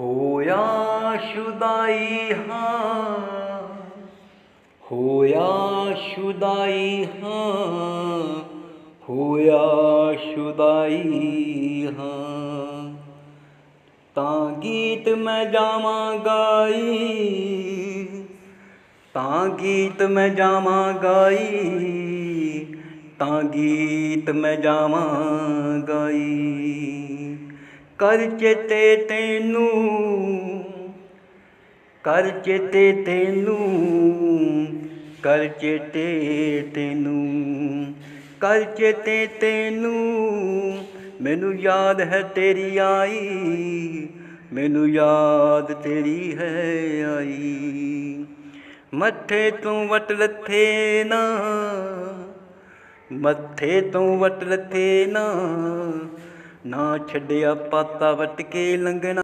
ਹੋਇਆ ਸ਼ੁਦਾਈ ਹਾਂ ਹੋਇਆ ਸ਼ੁਦਾਈ ਹਾਂ ਹੋਇਆ ਸ਼ੁਦਾਈ ਹਾਂ। ਤਾਂ ਗੀਤ ਮੈਂ ਜਾਵਾਂ ਗਾਈ ਤਾਂ ਗੀਤ ਮੈਂ ਜਾਵਾਂ ਗਾਈ ਤਾਂ ਗੀਤ ਮੈਂ ਜਾਵਾਂ ਗਾਈ ਕਰ ਚੇਤੇ ਤੈਨੂੰ ਕਰ ਚੇਤੇ ਤੈਨੂੰ ਕਰ ਚੇਤੇ ਤੈਨੂੰ ਕਰ ਚੇਤੇ ਤੈਨੂੰ। ਮੈਨੂੰ ਯਾਦ ਹੈ ਤੇਰੀ ਆਈ, ਮੈਨੂੰ ਯਾਦ ਤੇਰੀ ਹੈ ਆਈ। ਮੱਥੇ ਤੋਂ ਵਟ ਲੱਥੇ ਨਾ, ਮੱਥੇ ਤੋਂ ਵਟ ਲੱਥੇ ਨਾ ਨਾ ਛੱਡਿਆ ਪਾਤਾ ਵਟ ਕੇ ਲੰਘਣਾ।